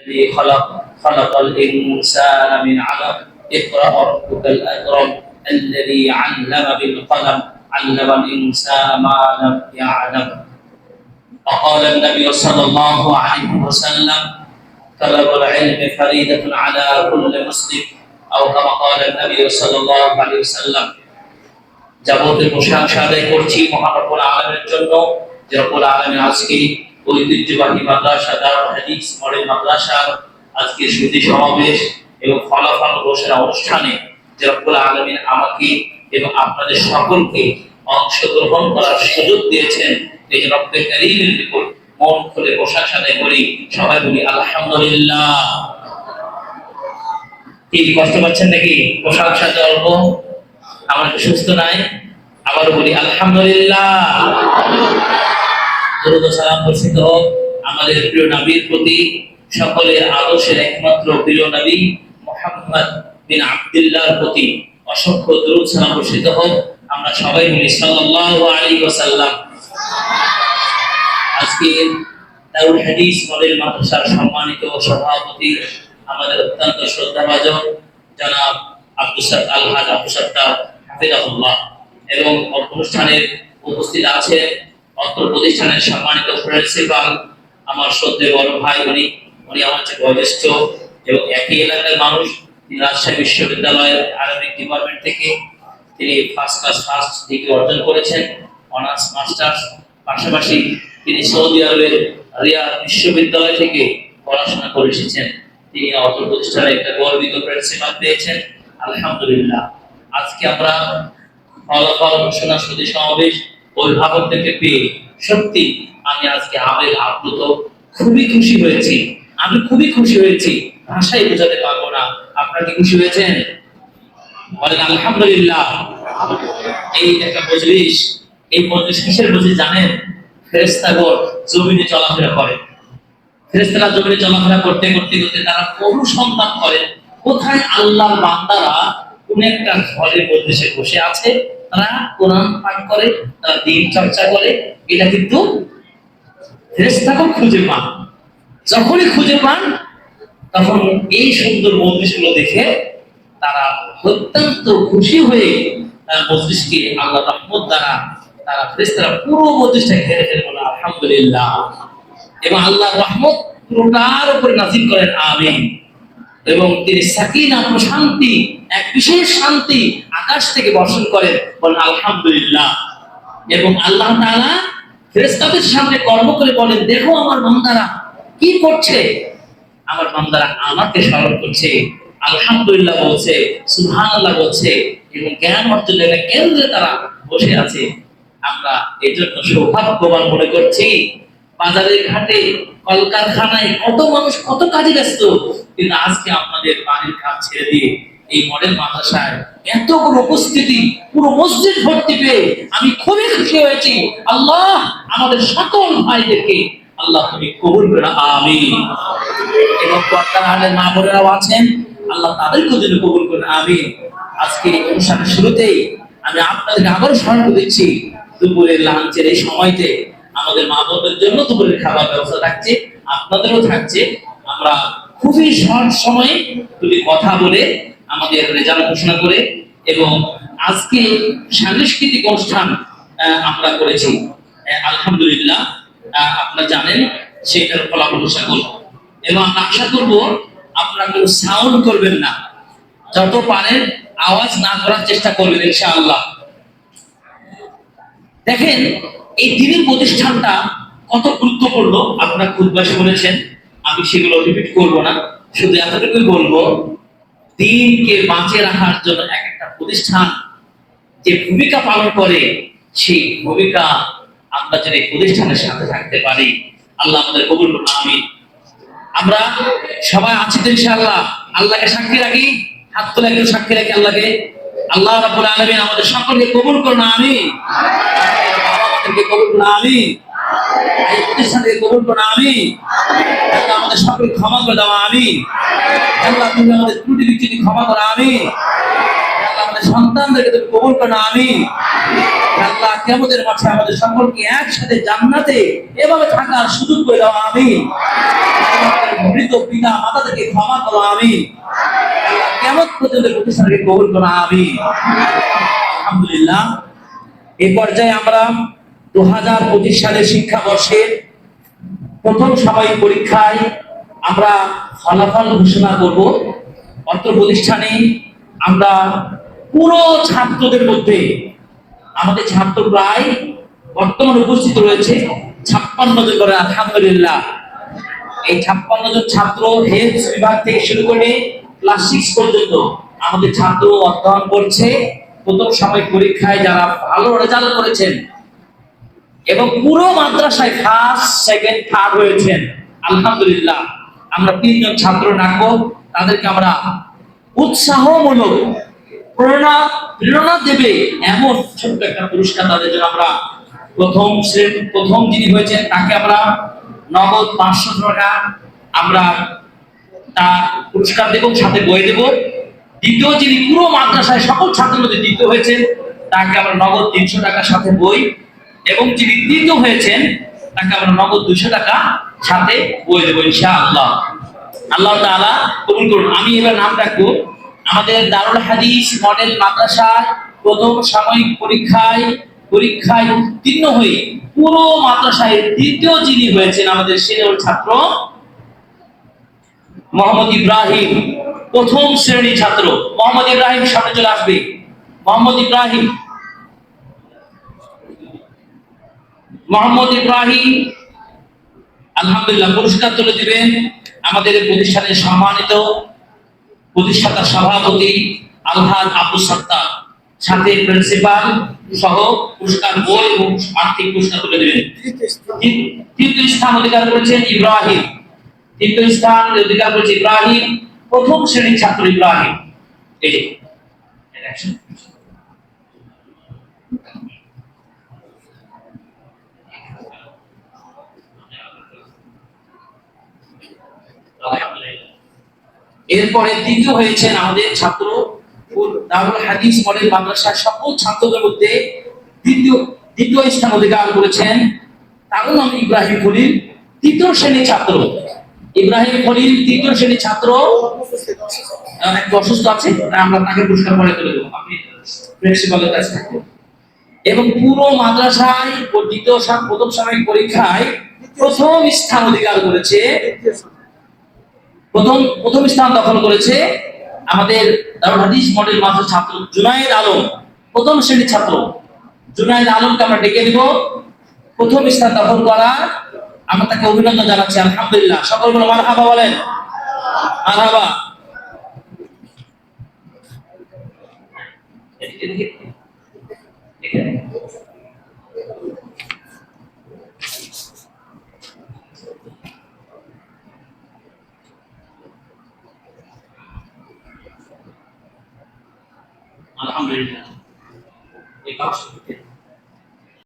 الذي خلق خلق الإنسان من علق اقرأ ربك الأكرم الذي علم بالقلم علم الإنسان ما لم يعلم وقال النبي صلى الله عليه وسلم طلب العلم فريدة على كل مسلم أو كما قال النبي صلى الله عليه وسلم যাবতীয় প্রশংসা আদায় করছি মহানবুল আলমের জন্য যে রব্বুল আলমী আজকে ঐতিহ্যবাহী মাদ্রাসা, দারুল হাদিস, মডেল মাদ্রাসার আজকে সুধি সমাবেশ এবং ফলাফল ঘোষণা অনুষ্ঠানে রব্বুল আলমিন আমাকে এবং আপনাদের সকলকে অংশগ্রহণ করার সুযোগ দিয়েছেন। এই রব্বে কারিমের নিকট মন খুলে প্রশংসা আদায় করি। সবাই বলি, আলহামদুলিল্লাহ। কি, কষ্ট পাচ্ছেন নাকি? প্রশংসা অল্প। আমার সুস্থ নাই। আবার বলি, আলহামদুলিল্লাহ। দরুদ সালাম বর্ষিত হোক। আমাদের প্রিয় নবীর প্রতি সকলের আদর্শের একমাত্র প্রিয় নবী মোহাম্মদ বিন আব্দুল্লাহর প্রতি অসংখ্য দরুদ সালাম বর্ষিত হোক। আমরা সবাই বলি সাল্লাল্লাহু আলাইহি ওয়াসাল্লাম। আজকে দারুল হাদিস মডেল মাদ্রাসার সম্মানিত সভাপতি, আমাদের অত্যন্ত শ্রদ্ধাভাজন জনাব আব্দুল সাদ আলহাজ আব্দুল সত্তার হাফিজাহুল্লাহ এবং অনুষ্ঠানের উপস্থিত আছেন অত্র প্রতিষ্ঠানের সম্মানিত প্রিন্সিপাল, আমার শ্রদ্ধেয় বড় ভাই উনি উনি আমার চেয়ে বয়োজ্যেষ্ঠ এবং একই এলাকার মানুষ। তিনি রাজশাহী বিশ্ববিদ্যালয়ের আরবিক ডিপার্টমেন্ট থেকে তিনি ফার্স্ট ক্লাস ফার্স্ট ডিগ্রি অর্জন করেছেন অনার্স মাস্টার্স পাশাপাশি তিনি সৌদি আরবের রিয়াদ বিশ্ববিদ্যালয় থেকে পড়াশোনা করে এসেছেন। তিনি অত্র প্রতিষ্ঠানে একটা গর্বিত প্রিন্সিপাল পেয়েছেন, আলহামদুলিল্লাহ। আজকে আমরা ফলাফল ঘোষণা সুদী সমাবেশ অভিভাবকদেরকে পেয়ে সত্যি আমি আজকে আবেগ আপ্লুত। খুবই খুশি হয়েছি। আমি খুবই খুশি হয়েছি। ভাষায় বোঝাতে পারব না। আপনারা কি খুশি হয়েছেন? বলেন, আলহামদুলিল্লাহ। এই একটা মজলিস, এই মজলিস কিসের মজলিস জানেন? ফেরেস্তাগর জমিনে চলাফেরা করে। ফেরেস্তারা জমিনে চলাফেরা করতে করতে করতে তারা অনুসন্ধান করে কোথায় আল্লাহর বান্দারা কোন একটা ঘরের মধ্যে সে বসে আছে? তারা কোরআন পাঠ করে, তারা দিন চর্চা করে, এটা কিন্তু ফেরেস্তাগর খুঁজে পান। যখনই খুঁজে পান, তখন এই সুন্দর মজলিসগুলো দেখে তারা অত্যন্ত খুশি হয়ে তার মজলিসকে আল্লাহ রহমত দ্বারা তারা ফেরেস্তারা পুরো মজলিসটা ঘেরে ফেলে বলে, আলহামদুলিল্লাহ। এবং আল্লাহ রহমত পুরোটার উপরে নাজিল করেন, আমিন। এবং তিনি সাকিনা প্রশান্তি এক বিশেষ শান্তি আকাশ থেকে বর্ষণ করেন। বলেন, আলহামদুলিল্লাহ। এবং আল্লাহ তাআলা ফেরেশতাদের সামনে কর্ম করে বলেন, দেখো আমার বান্দারা কি করছে? আমার বান্দারা আমাকে স্মরণ করছে, আলহামদুলিল্লাহ বলছে, সুবহানাল্লাহ বলছে, এবং জ্ঞান অর্জনের কেন্দ্রে তারা বসে আছে। আমরা এই জন্য সৌভাগ্যবান মনে করছি বাজারে ঘাটে, কলকারখানায় কত মানুষ, কত কাজে ব্যস্ত। কিন্তু আজকে আপনাদের বাড়ির কাজ ছেড়ে দিয়ে এই মডেল মাদ্রাসায় এতগুলো উপস্থিতি, পুরো মসজিদ ভর্তি পেয়ে আমি খুবই খুশি হয়েছি। আল্লাহ আমাদের সকল ভাইদেরকে আল্লাহ তুমি কবুল করে আমিন। এবং বর্তমানের মা বোনেরাও আছেন, আল্লাহ তাদেরকেও যেন কবুল করে আমিন। আজকে অনুষ্ঠানের শুরুতেই আমি আপনাদেরকে আবারও স্মরণ দিচ্ছি, দুপুরের লাঞ্চের এই সময়তে আমাদের মা বোনদের জন্য দুপুরের খাবার ব্যবস্থা থাকছে, আপনাদেরও থাকছে। আমরা খুবই শর্ট সময়ে দুটি কথা বলে আমাদের রেজাল্ট ঘোষণা করে এবং আজকে সাংস্কৃতিক অনুষ্ঠান আমরা করেছি। আলহামদুলিল্লাহ আপনারা জানেন সেটার ফলাফল করব। এবং আশা করব আপনারা কেউ সাউন্ড করবেন না। যত পারেন আওয়াজ না করার চেষ্টা করবেন, ইনশাআল্লাহ। দেখেন এই দিনের প্রতিষ্ঠানটা কত গুরুত্বপূর্ণ? আপনারা খুদবাসী বলেছেন, আমি সেগুলো রিপিট করব না। শুধু এতটুকুই বলব, দিনকে বাঁচে রাখার জন্য এক একটা প্রতিষ্ঠান যে ভূমিকা পালন করে, সেই ভূমিকা আমরা যেন এই প্রতিষ্ঠানের সাথে থাকতে পারি। আল্লাহ আমাদের কবুল করুন আমি আমরা সবাই আছি তো ইনশাআল্লাহ। আল্লাহকে সাক্ষী রাখি, হাত তুলে একজন সাক্ষী রাখি আল্লাহকে। আল্লাহ রাব্বুল আলামিন আমাদের সকলকে কবুল করুন আমি আমাদেরকে কবুল করুন আমি এই প্রতিষ্ঠানকে কবুল করুন আমি আল্লাহ আমাদের সকলকে ক্ষমা করে দেওয়া আমি আল্লাহ তুমি আমাদের ত্রুটি বিচ্যুতি ক্ষমা করো আমি আমাদের সন্তানদেরকে তুমি কবুল করো আমি আল্লাহ মাঠে আমাদের সকলকে একসাথে জান্নাতে এভাবে থাকার সুযোগ করে দাও আমি মৃত পিতা মাতা থেকে ক্ষমা করো আমি কেমন পর্যন্ত প্রতিষ্ঠানকে কবুল করো আমি আলহামদুলিল্লাহ। এই পর্যায়ে আমরা দু হাজার পঁচিশ সালের শিক্ষাবর্ষের প্রথম সাময়িক পরীক্ষায় আমরা ফলাফল ঘোষণা করব। অত্র প্রতিষ্ঠানে আমরা পুরো ছাত্রদের মধ্যে, আমাদের ছাত্র প্রায় বর্তমানে উপস্থিত রয়েছে ছাপ্পান্ন জন করে, আলহামদুলিল্লাহ। এই ছাপ্পান্ন জন ছাত্র হেলথ বিভাগ থেকে শুরু করে ক্লাস সিক্স পর্যন্ত আমাদের ছাত্র অধ্যয়ন করছে। প্রথম সাময়িক পরীক্ষায় যারা ভালো রেজাল্ট করেছেন এবং পুরো মাদ্রাসায় ফার্স্ট সেকেন্ড থার্ড হয়েছেন। আলহামদুলিল্লাহ, আমরা তিনজন ছাত্র রাখব তাদেরকে আমরা উৎসাহমূলক প্রেরণা প্রেরণা দেবে এমন ছোট্ট একটা পুরস্কার তাদের জন্য আমরা প্রথম শ্রেণি, প্রথম যিনি হয়েছেন, তাকে আমরা নগদ পাঁচশো টাকা আমরা তা পুরস্কার দেব, সাথে বই দেব। দ্বিতীয় যিনি পুরো মাদ্রাসায় সকল ছাত্রদের দ্বিতীয় হয়েছেন তাকে আমরা নগদ তিনশো টাকার সাথে বই এবং যিনি তৃতীয় হয়েছেন, তাকে আমরা নগদ দুশো টাকা সাথে বই দেবো ইনশাআল্লাহ। আল্লাহ তাআলা কবুল করুন। আমি এবার নাম রাখব। আমাদের দারুল হাদিস মডেল মাদ্রাসার প্রথম সাময়িক পরীক্ষায় পরীক্ষায় উত্তীর্ণ হয়ে পুরো মাদ্রাসায় দ্বিতীয় যিনি হয়েছেন আমাদের সিনিয়র ছাত্র মোহাম্মদ ইব্রাহিম, প্রথম শ্রেণি ছাত্র। মোহাম্মদ ইব্রাহিম সামনে চলে আসবে। মোহাম্মদ ইব্রাহিম মোহাম্মদ ইব্রাহিম, আলহামদুলিল্লাহ পুরস্কার তুলে দিবেন। আমাদের প্রতিষ্ঠানের সম্মানিত প্রতিষ্ঠাতা সভাপতি আলহাজ আব্দুল সত্তার, সাথে প্রিন্সিপাল সহ পুরস্কার বই এবং আর্থিক পুরস্কার তুলে দেবেন। তৃতীয় স্থান অধিকার করেছেন ইব্রাহিম। তৃতীয় স্থান অধিকার করেছে ইব্রাহিম। প্রথম শ্রেণির ছাত্র ইব্রাহিম। এই যে action. এরপরে তৃতীয় হয়েছেন আমাদের ছাত্র। দারুল হাদিস মডেল মাদ্রাসার সকল ছাত্রদের মধ্যে দ্বিতীয় দ্বিতীয় স্থান অধিকার করেছেন তারও নাম ইব্রাহিম খলিল, তৃতীয় শ্রেণির ছাত্র। ইব্রাহিম খলিল তৃতীয় শ্রেণির ছাত্র। একটু অসুস্থ আছে আমরা তাকে পুরস্কার পরে তুলে দেবো। আপনি প্রিন্সিপালের কাছে থাকবেন। এবং পুরো মাদ্রাসায় দ্বিতীয় প্রথম সাময়িক পরীক্ষায় প্রথম স্থান অধিকার করেছে প্রথম প্রথম স্থান দখল করেছে আমাদের হাদিস মডেল মাদ্রাসা ছাত্র জুনায়েদ আলম। প্রথম শ্রেণির ছাত্র জুনায়েদ আলমকে আমরা ডেকে দিব। প্রথম স্থান দখল করা আমরা তাকে অভিনন্দন জানাচ্ছি, আলহামদুলিল্লাহ। সকল বলে মারহাবা বলেন। মারহাবা। এদিকে। এখানে। আলহামদুলিল্লাহ এই কাজ